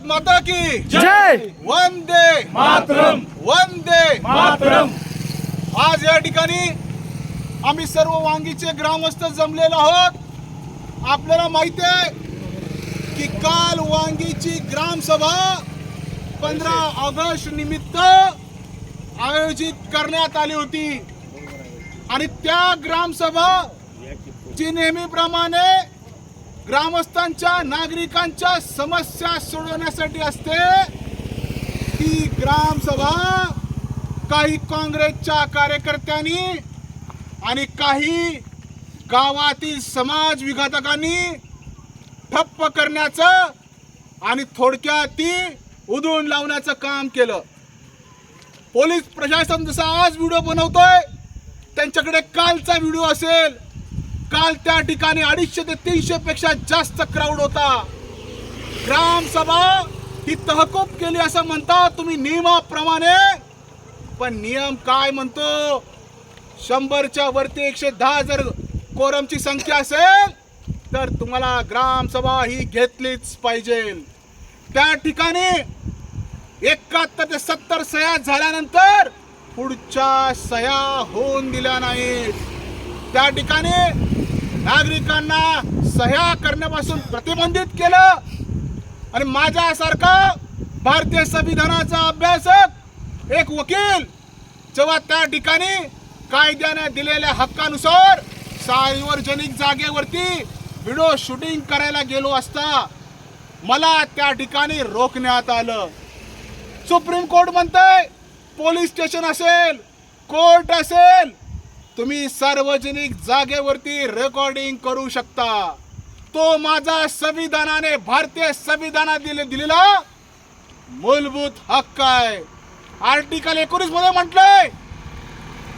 भारत माता की जय। वंदे। मातरम। वंदे। मातरम। आज या ठिकाणी आम्ही सर्व वांगीचे ग्रामस्थ जमलेलो आहोत. आपल्याला माहिती आहे की काल वांगीची ग्रामसभा पंधरा ऑगस्ट निमित्त आयोजित करण्यात आली होती. आणि त्या ग्रामसभा जी नेहमीप्रमाणे ग्रामस्थांच्या नागरिकांच्या समस्या सोडवण्यासाठी असते. ती ग्रामसभा काही काँग्रेसच्या कार्यकर्त्यांनी आणि काही गावातील समाज विघातकांनी ठप्प करण्याचं आणि थोडक्यात ती उधळून लावण्याचं काम केलं. पोलीस प्रशासन जसा आज व्हिडिओ बनवतोय त्यांच्याकडे कालचा व्हिडिओ असेल. काल त्या ठिकाणी अडीचशे ते तीनशे पेक्षा जास्त क्राऊड होता. ग्रामसभा ही तहकूब केली असं म्हणता तुम्ही नियमाप्रमाणे. पण नियम काय म्हणतो? शंभरच्या वरती एकशे दहा जर कोरमची संख्या असेल तर तुम्हाला ग्रामसभा ही घेतलीच पाहिजे. त्या ठिकाणी एकाहत्तर ते सत्तर सह्या झाल्यानंतर पुढच्या सह्या होऊन दिल्या नाहीत. त्या ठिकाणी नागरिकांना सह्या करण्यापासून प्रतिबंधित केलं. आणि माझ्यासारखा भारतीय संविधानाचा अभ्यासक एक वकील जेव्हा त्या ठिकाणी कायद्याने दिलेल्या हक्कानुसार सार्वजनिक जागेवरती व्हिडिओ शूटिंग करायला गेलो असता मला त्या ठिकाणी रोखण्यात आलं. सुप्रीम कोर्ट म्हणतंय पोलीस स्टेशन असेल कोर्ट असेल तुम्ही सार्वजनिक जागेवरती रेकॉर्डिंग करू शकता. तो माझा संविधानाने भारतीय संविधानात दिले दिलेला मूलभूत हक्क आहे. आर्टिकल एकोणीसमध्ये म्हटलंय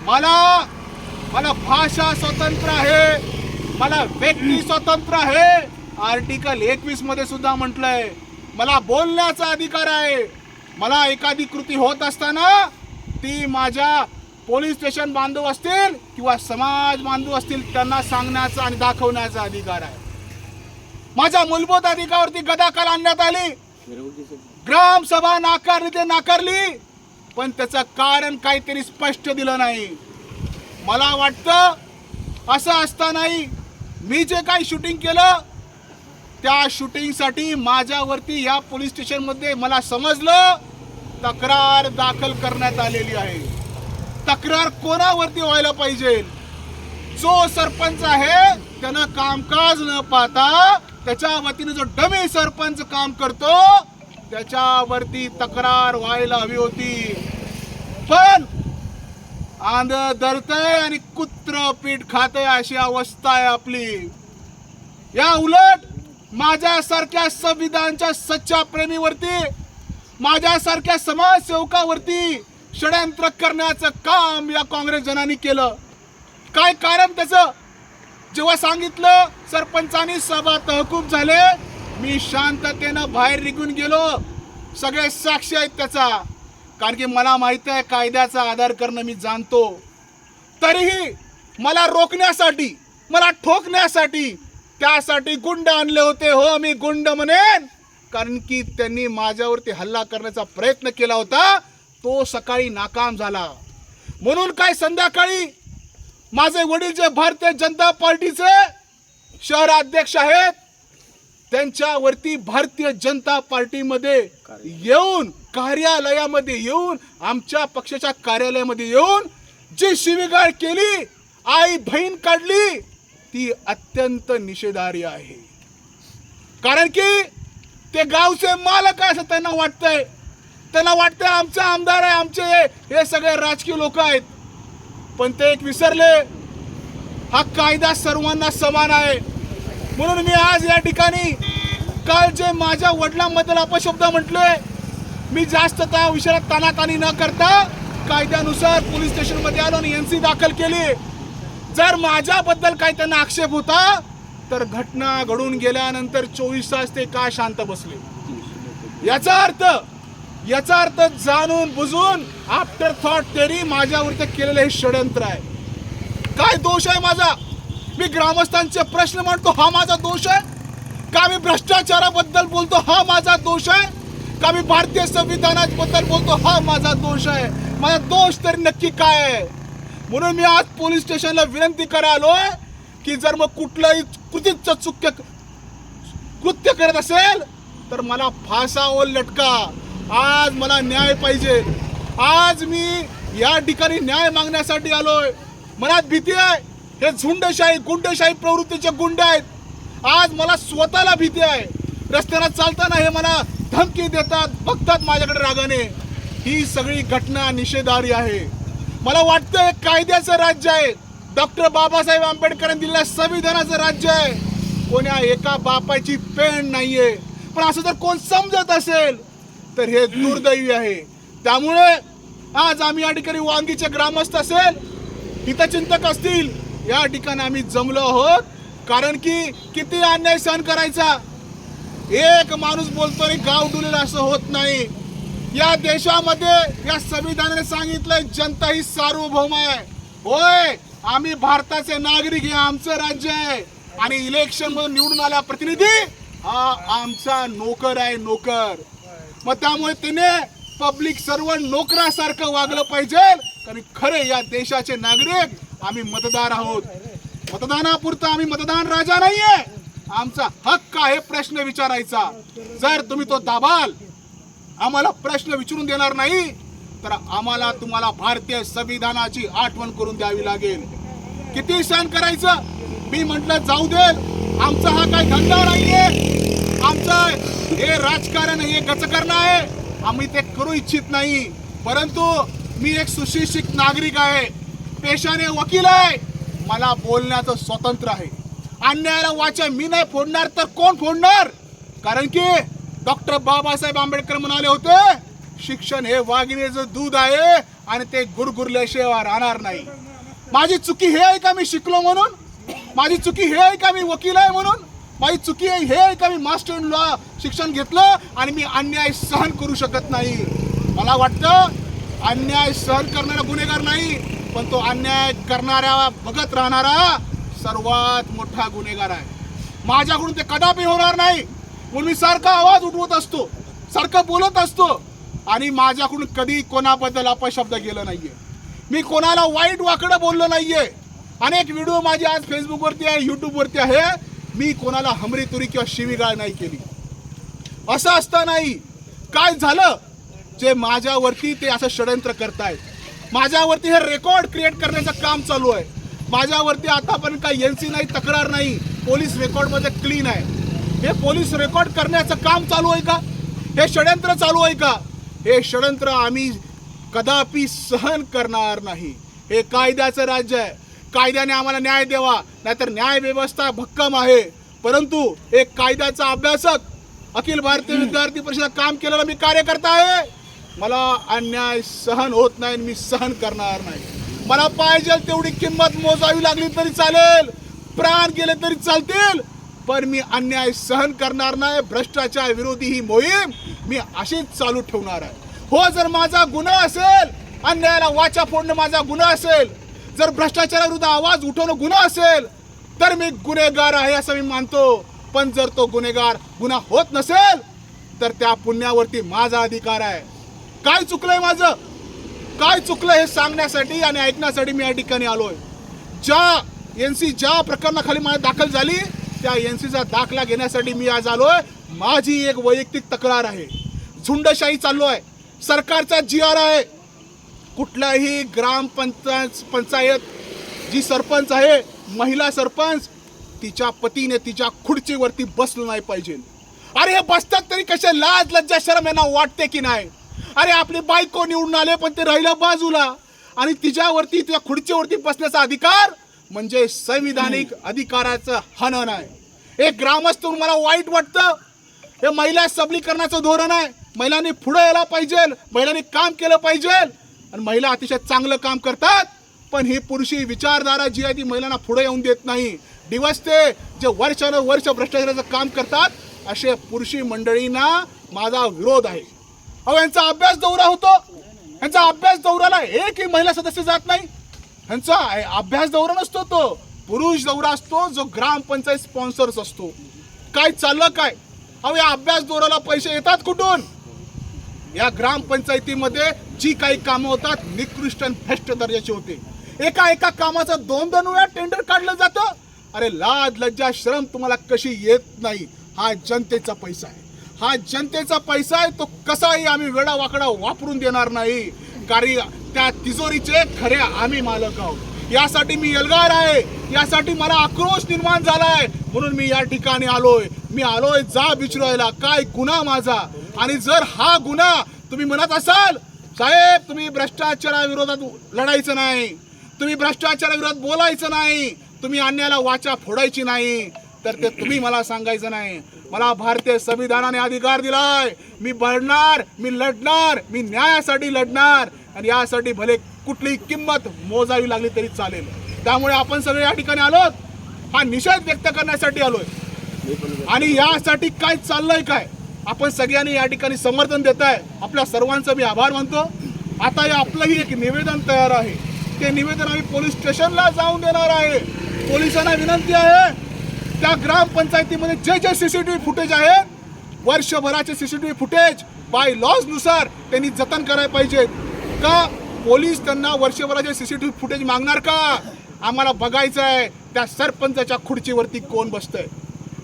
मला मला भाषा स्वतंत्र आहे मला व्यक्ती स्वतंत्र आहे. आर्टिकल एकवीसमध्ये सुद्धा म्हटलंय मला बोलण्याचा अधिकार आहे. मला एखादी कृती होत असताना ती माझ्या पोलीस स्टेशन बांधव असतील किंवा समाज बांधव असतील त्यांना सांगण्याचा आणि दाखवण्याचा अधिकार आहे. माझ्या मूलभूत अधिकारावरती गदाकाल आणण्यात आली. ग्रामसभा नाकारली ते नाकारली पण त्याचं कारण काहीतरी स्पष्ट दिलं नाही. मला वाटतं असं असतानाही मी जे काही शूटिंग केलं त्या शूटिंगसाठी माझ्यावरती या पोलीस स्टेशनमध्ये मला समजलं तक्रार दाखल करण्यात आलेली आहे. तक्रार कोणावरती व्हायला पाहिजे? जो सरपंच आहे त्यांना कामकाज न पाहता त्याच्या वतीने जो डमी सरपंच काम करतो त्याच्यावरती तक्रार व्हायला हवी होती. पण आंध धरतय आणि कुत्र पीठ खातय अशी अवस्था आहे आपली. या उलट माझ्यासारख्या संविधानच्या सच्चा प्रेमीवरती माझ्यासारख्या समाजसेवकावरती षडयंत्र करण्याचं काम या काँग्रेस जनांनी केलं. काय कारण त्याचं? जेव्हा सांगितलं सरपंचांनी सभा तहकूब झाले मी शांततेनं बाहेर निघून गेलो. सगळे साक्षी आहेत त्याचा. कारण की मला माहीत आहे कायद्याचा आधार करणं मी जाणतो. तरीही मला रोखण्यासाठी मला ठोकण्यासाठी त्यासाठी गुंड आणले होते हो मी गुंड म्हणेन. कारण की त्यांनी माझ्यावरती हल्ला करण्याचा प्रयत्न केला होता. तो सकाळी नाकाम झाला. म्हणून काय संध्याकाळी माझे वडील जे भारतीय जनता पार्टीचे शहराध्यक्ष आहेत त्यांच्यावरती भारतीय जनता पार्टीमध्ये येऊन कार्यालयामध्ये येऊन आमच्या पक्षाच्या कार्यालयामध्ये येऊन जी शिवीगाळ केली आई बहीण काढली ती अत्यंत निषेधार्य आहे. कारण की ते गावचे मालक आहे असं त्यांना वाटतंय. त्यांना वाटतं आमचे आमदार आहे आमचे हे- सगळे राजकीय लोक आहेत. पण ते एक विसरले. हा कायदा सर्वांना समान आहे. म्हणून मी आज या ठिकाणी काल जे माझ्या वडिलांबद्दल अपशब्द म्हटले मी जास्त त्या विषयाला तानातानी न करता कायद्यानुसार पोलीस स्टेशनमध्ये आलो आणि एन सी दाखल केली. जर माझ्याबद्दल काही त्यांना आक्षेप होता तर घटना घडून गेल्यानंतर चोवीस तास ते का शांत बसले? याचा अर्थ याचा अर्थ जाणून बुजून आफ्टर थॉट तरी माझ्यावरती केलेलं हे षडयंत्र आहे. काय दोष आहे माझा? मी ग्रामस्थांचे प्रश्न मांडतो हा माझा दोष आहे? का मी भ्रष्टाचाराबद्दल बोलतो हा माझा दोष आहे? का मी भारतीय संविधानाबद्दल बोलतो हा माझा दोष आहे? माझा दोष तरी नक्की काय आहे? म्हणून मी आज पोलीस स्टेशनला विनंती करायलो की जर मग कुठलंही कृतीच चुक्य कृत्य करत असेल तर मला फासा लटका. आज मला न्याय पाहिजे. आज मी या ठिकाणी न्याय मागण्यासाठी आलोय. मनात भीती आहे. हे झुंडशाही गुंडशाही प्रवृत्तीचे गुंड आहेत. आज मला स्वतःला भीती आहे. रस्त्याला चालताना हे मला धमकी देतात बघतात माझ्याकडे रागाने. ही सगळी घटना निषेधारी आहे. मला वाटतं हे कायद्याचं राज्य आहे. डॉक्टर बाबासाहेब आंबेडकरांनी दिलेल्या संविधानाचं राज्य आहे. कोण्या एका बापाची पेण नाहीये. पण असं जर कोण समजत असेल तर हे दुर्दैवी आहे. त्यामुळे आज आम्ही या ठिकाणी वांगीचे ग्रामस्थ असेल हितचिंतक असतील या ठिकाणी आम्ही जमलो आहोत. कारण की किती अन्याय सहन करायचा? एक माणूस बोलतो आणि गाव डुलेल असं होत नाही. या देशामध्ये या संविधानाने सांगितलंय जनता ही सार्वभौम आहे. होय आम्ही भारताचे नागरिक हे आमचं राज्य आहे. आणि इलेक्शन मधून निवडून आला प्रतिनिधी हा आमचा नोकर आहे नोकर. मग त्यामुळे तिने पब्लिक सर्व नोकरासारखं वागलं पाहिजे. कारण खरे या देशाचे नागरिक आम्ही मतदार आहोत. मतदानापुरतं आम्ही मतदान राजा नाहीये. आमचा हक्क आहे प्रश्न विचारायचा. जर तुम्ही तो दाबाल आम्हाला प्रश्न विचारून देणार नाही तर आम्हाला तुम्हाला भारतीय संविधानाची आठवण करून द्यावी लागेल. किती सहन करायचं? मी म्हटलं जाऊ दे. आमचा हा काय धंदा नाहीये. आमचं हे राजकारण हे गचकरणं आहे. आम्ही ते करू इच्छित नाही. परंतु मी एक सुशिक्षित नागरिक आहे. पेशाने वकील आहे. मला बोलण्याचं स्वातंत्र्य आहे. अन्यायाला वाचा. मी नाही फोडणार तर कोण फोडणार? कारण की डॉक्टर बाबासाहेब आंबेडकर म्हणाले होते शिक्षण हे वाघिणीचं दूध आहे आणि ते गुरगुरल्याशिवाय राहणार नाही. माझी चुकी हे आहे का मी शिकलो म्हणून? माझी चुकी हे आहे का मी वकील आहे म्हणून? माझी चुकी आहे हे आहे का मी मास्टर इन लॉ शिक्षण घेतलं आणि मी अन्याय सहन करू शकत नाही? मला वाटतं अन्याय सहन करणारा गुन्हेगार नाही पण तो अन्याय करणाऱ्या बघत राहणारा सर्वात मोठा गुन्हेगार आहे. माझ्याकडून ते कदापि होणार नाही. म्हणून मी सारखा आवाज उठवत असतो सारखं बोलत असतो आणि माझ्याकडून कधी कोणाबद्दल अपशब्द गेलं नाहीये. मी कोणाला वाईट वाकडं बोललो नाहीये. अनेक व्हिडिओ माझे आज फेसबुकवरती आहे यूट्यूबवरती आहे. मी कोणाला हमरी तुरी किंवा शिवीगाळ नाही केली. असं असतानाही काय झालं? जे माझ्यावरती ते असं षडयंत्र करतायत. माझ्यावरती हे रेकॉर्ड क्रिएट करण्याचं काम चालू आहे. माझ्यावरती आतापर्यंत काही एन सी नाही तक्रार नाही. पोलीस रेकॉर्डमध्ये क्लीन आहे. हे पोलीस रेकॉर्ड करण्याचं काम चालू आहे का? हे षडयंत्र चालू आहे का? हे षडयंत्र आम्ही कदापि सहन करणार नाही. हे कायद्याचं राज्य आहे. कायद्याने आम्हाला न्याय द्यावा नाहीतर न्याय व्यवस्था भक्कम आहे. परंतु एक कायद्याचा अभ्यासक अखिल भारतीय विद्यार्थी परिषद काम केलेला मी कार्यकर्ता आहे. मला अन्याय सहन होत नाही आणि मी सहन करणार नाही. मला पाहिजे तेवढी किंमत मोजावी लागली तरी चालेल प्राण गेले तरी चालतील पण मी अन्याय सहन करणार नाही भ्रष्टाचार विरोधी ही मोहीम मी अशीच चालू ठेवणार आहे. हो जर माझा गुन्हा असेल अन्यायाला वाचा फोडणं माझा गुन्हा असेल जर भ्रष्टाचाराविरुद्ध आवाज उठवणं गुन्हा असेल तर मी गुन्हेगार आहे असं मी मानतो. पण जर तो गुन्हेगार गुन्हा होत नसेल तर त्या पुण्यावरती माझा अधिकार आहे. काय चुकलंय माझं? काय चुकलं हे सांगण्यासाठी आणि ऐकण्यासाठी मी या ठिकाणी आलोय. ज्या एन सी ज्या प्रकरणाखाली माझी दाखल झाली त्या एन सीचा दाखला घेण्यासाठी मी आज आलोय. माझी एक वैयक्तिक तक्रार आहे. झुंडशाही चालू आहे सरकारचा जी आर आहे कुठलाही ग्रामपंचायत पंचायत जी सरपंच आहे महिला सरपंच तिच्या पतीने तिच्या खुर्चीवरती बसलं नाही पाहिजे. अरे हे बसतात तरी कसे लाज लज्जा शरम यांना वाटते की नाही? अरे आपली बायको निवडून आले पण ते राहिलं बाजूला. आणि तिच्यावरती तिच्या खुर्चीवरती बसण्याचा अधिकार म्हणजे संविधानिक अधिकाराचं हनन आहे. एक ग्रामस्थ मला वाईट वाटतं. हे महिला सबलीकरणाचं धोरण आहे. महिलांनी पुढे यायला पाहिजे महिलांनी काम केलं पाहिजे. आणि महिला अतिशय चांगलं काम करतात पण ही पुरुषी विचारधारा जी आहे ती महिलांना पुढे येऊन देत नाही. दिवस ते जे वर्षानुवर्ष भ्रष्टाचाराचं काम करतात असे पुरुषी मंडळींना माझा विरोध आहे. अहो यांचा अभ्यास दौरा होतो. यांचा अभ्यास दौऱ्याला एकही महिला सदस्य जात नाही. ह्यांचा अभ्यास दौरा नसतो तो. पुरुष दौरा असतो जो ग्रामपंचायत स्पॉन्सर्स असतो. काय चाललं काय? अहो या अभ्यास दौऱ्याला पैसे येतात कुठून? या ग्रामपंचायतीमध्ये जी काही कामं होतात निकृष्ट आणि भ्रष्ट दर्जाची होते. एका एका कामाचं दोन दोन वेळा टेंडर काढलं जातं. अरे लाज लज्जा श्रम तुम्हाला कशी येत नाही? हा जनतेचा पैसा आहे. हा जनतेचा पैसा आहे तो कसाही आम्ही वेडा वाकडा वापरून देणार नाही. कारण त्या तिजोरीचे खरे आम्ही मालक आहोत. यासाठी मी एल्गार आहे. यासाठी मला आक्रोश निर्माण झालाय. म्हणून मी या ठिकाणी आलोय. मी आलोय जा विचारायला काय गुन्हा माझा? आणि जर हा गुन्हा तुम्ही म्हणत असाल साहेब तुम्ही भ्रष्टाचाराविरोधात लढायचं नाही तुम्ही भ्रष्टाचाराविरोधात बोलायचं नाही तुम्ही अन्याला वाचा फोडायची नाही तर ते तुम्ही मला सांगायचं नाही. मला भारतीय संविधानाने अधिकार दिलाय. मी बढणार मी लढणार मी न्यायासाठी लढणार आणि यासाठी भले कुठलीही किंमत मोजावी लागली तरी चालेल. त्यामुळे आपण सगळे या ठिकाणी आलोत. हा निषेध व्यक्त करण्यासाठी आलोय. आणि यासाठी काय चाललंय काय? आपण सगळ्यांनी या ठिकाणी समर्थन देत आहे आपल्या सर्वांचं मी आभार मानतो. आता हे आपलंही एक निवेदन तयार आहे. ते निवेदन आम्ही पोलीस स्टेशनला जाऊन देणार आहे. पोलिसांना विनंती आहे त्या ग्रामपंचायतीमध्ये जे जे C C T V footage आहे वर्षभराचे C C T V footage by लॉजनुसार त्यांनी जतन करायला पाहिजेत का पोलीस त्यांना वर्षभराचे C C T V footage मागणार का? आम्हाला बघायचं आहे त्या सरपंचाच्या खुर्चीवरती कोण बसतंय?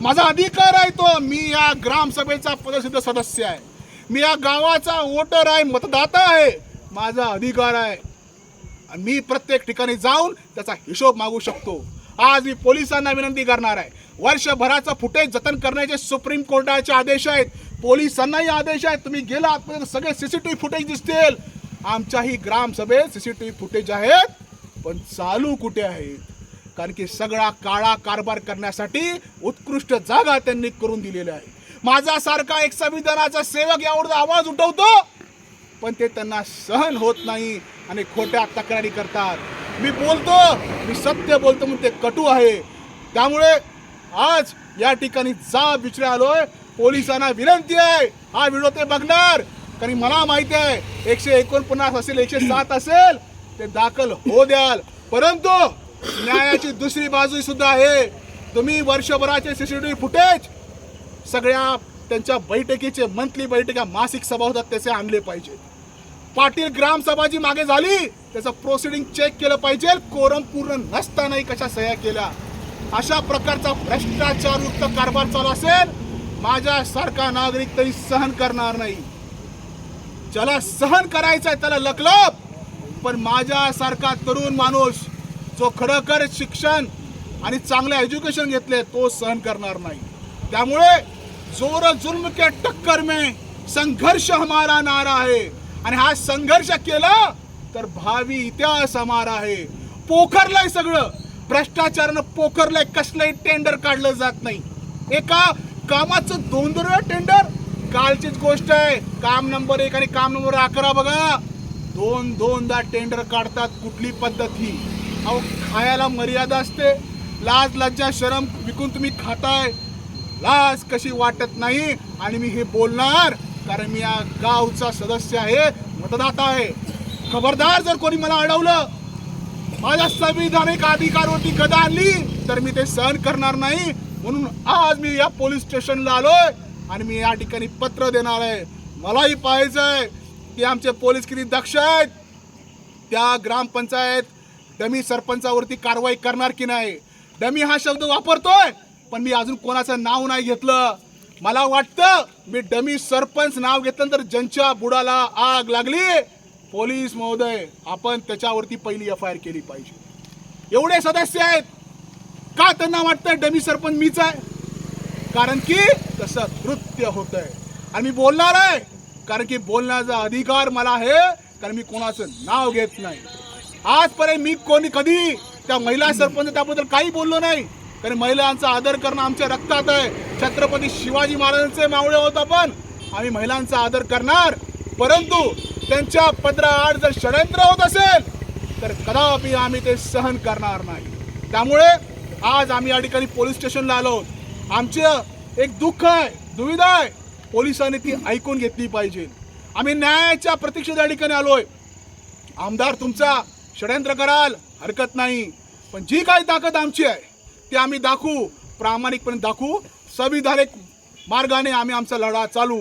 माझा अधिकार आहे तो. मी या ग्रामसभेचा पदसिद्ध सदस्य आहे. मी या गावाचा वोटर आहे मतदाता आहे. माझा अधिकार आहे. आणि मी प्रत्येक ठिकाणी जाऊन त्याचा हिशोब मागू शकतो. आज मी पोलिसांना विनंती करणार आहे. वर्षभराचं फुटेज जतन करण्याचे सुप्रीम कोर्टाचे आदेश आहेत. पोलिसांनाही आदेश आहेत. तुम्ही गेला आतमध्ये सी सगळे सीसीटीव्ही फुटेज दिसतील. आमच्याही ग्रामसभेत सीसीटीव्ही फुटेज आहेत पण चालू कुठे आहेत? कारण की सगळा काळा कारभार करण्यासाठी उत्कृष्ट जागा त्यांनी करून दिलेल्या आहे. माझा सारखा एक संविधानाचा सेवक यावर आवाज उठवतो पण ते त्यांना सहन होत नाही आणि खोट्या तक्रारी करतात. मी बोलतो मी सत्य बोलतो म्हणून ते कटू आहे. त्यामुळे आज या ठिकाणी जा विचार आलोय. पोलिसांना विनंती आहे हा व्हिडिओ ते बघणार. कारण मला माहिती आहे एकशे एकोणपन्नास असेल एकशे सात असेल ते दाखल हो द्याल. परंतु न्यायाची दुसरी बाजू सुद्धा आहे. तुम्ही वर्षभराचे सीसीटीव्ही फुटेज सगळ्या त्यांच्या बैठकीचे मंथली बैठका मासिक सभा होतात त्याचे आणले पाहिजे. पाटील ग्रामसभा जी मागे झाली त्याचं प्रोसिडिंग चेक केलं पाहिजे. कोरम पूर्ण नसतानाही कशा सह्या केल्या? अशा प्रकारचा भ्रष्टाचार युक्त कारभार चालू असेल माझ्यासारखा नागरिक तरी सहन करणार नाही. ज्याला सहन करायचं आहे त्याला लकलप पण माझ्यासारखा तरुण माणूस जो खरोखर शिक्षण आणि चांगलं एज्युकेशन घेतले तो सहन करणार नाही. त्यामुळे जोर जुल्म के टक्कर में संघर्ष हमारा नारा आहे आणि हा संघर्ष केला तर भावी इतिहास हमारा आहे पोखरलंय सगळं. भ्रष्टाचारानं पोखरलंय. कसलंही टेंडर काढलं जात नाही. एका कामाचं दोन दोन वेळा टेंडर कालचीच गोष्ट आहे. काम नंबर एक आणि काम नंबर अकरा बघा. दोन दोनदा टेंडर काढतात कुठली पद्धत? ही खायला मर्यादा असते. लाज लज्जा शरम विकून तुम्ही खाताय. लाज कशी वाटत नाही आणि मी हे बोलणार? कारण मी या गावचा सदस्य आहे मतदाता आहे. खबरदार जर कोणी मला अडवलं माझ्या संविधानिक अधिकारवरती गदा आणली तर मी ते सहन करणार नाही. म्हणून आज मी या पोलीस स्टेशनला आलोय आणि मी या ठिकाणी पत्र देणार आहे. मलाही पाहायचंय की आमचे पोलीस किती दक्ष आहेत. त्या ग्रामपंचायत डमी सरपंचावरती कारवाई करणार की नाही? डमी हा शब्द वापरतोय पण मी अजून कोणाचं नाव नाही घेतलं. मला वाटतं मी डमी सरपंच नाव घेतलं तर ज्यांच्या बुडाला आग लागली पोलीस महोदय आपण त्याच्यावरती पहिली एफ आय आर केली पाहिजे. एवढे सदस्य आहेत. का त्यांना वाटतं डमी सरपंच मीच आहे? कारण की तसं कृत्य होत आहे आणि मी बोलणार आहे कारण की बोलण्याचा अधिकार मला आहे कारण मी कोणाचं नाव घेत नाही. आजपर्यंत मी कोणी कधी त्या महिला सरपंच त्याबद्दल काही बोललो नाही. कारण महिलांचा आदर करणं आमच्या रक्तात आहे. छत्रपती शिवाजी महाराजांचे मावळे होत आपण. आम्ही महिलांचा आदर करणार. परंतु त्यांच्या पदराआड जर षडयंत्र होत असेल तर कदापि आम्ही ते सहन करणार नाही. त्यामुळे आज आम्ही या ठिकाणी पोलीस स्टेशनला आलो. आमचं एक दुःख आहे दुविधा आहे. पोलिसांनी ती ऐकून घेतली पाहिजे. आम्ही न्यायाच्या प्रतीक्षेत या ठिकाणी आलोय. आमदार तुमचा षडयंत्र कराल हरकत नाही. पण जी काही ताकद आमची आहे ती आम्ही दाखवू प्रामाणिकपणे दाखवू. संविधानिक मार्गाने आम्ही आमचा लढा चालू.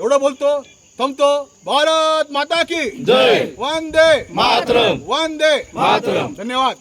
एवढं बोलतो थांबतो. भारत माता की जय. वंदे मातरम. वंदे मातरम. धन्यवाद.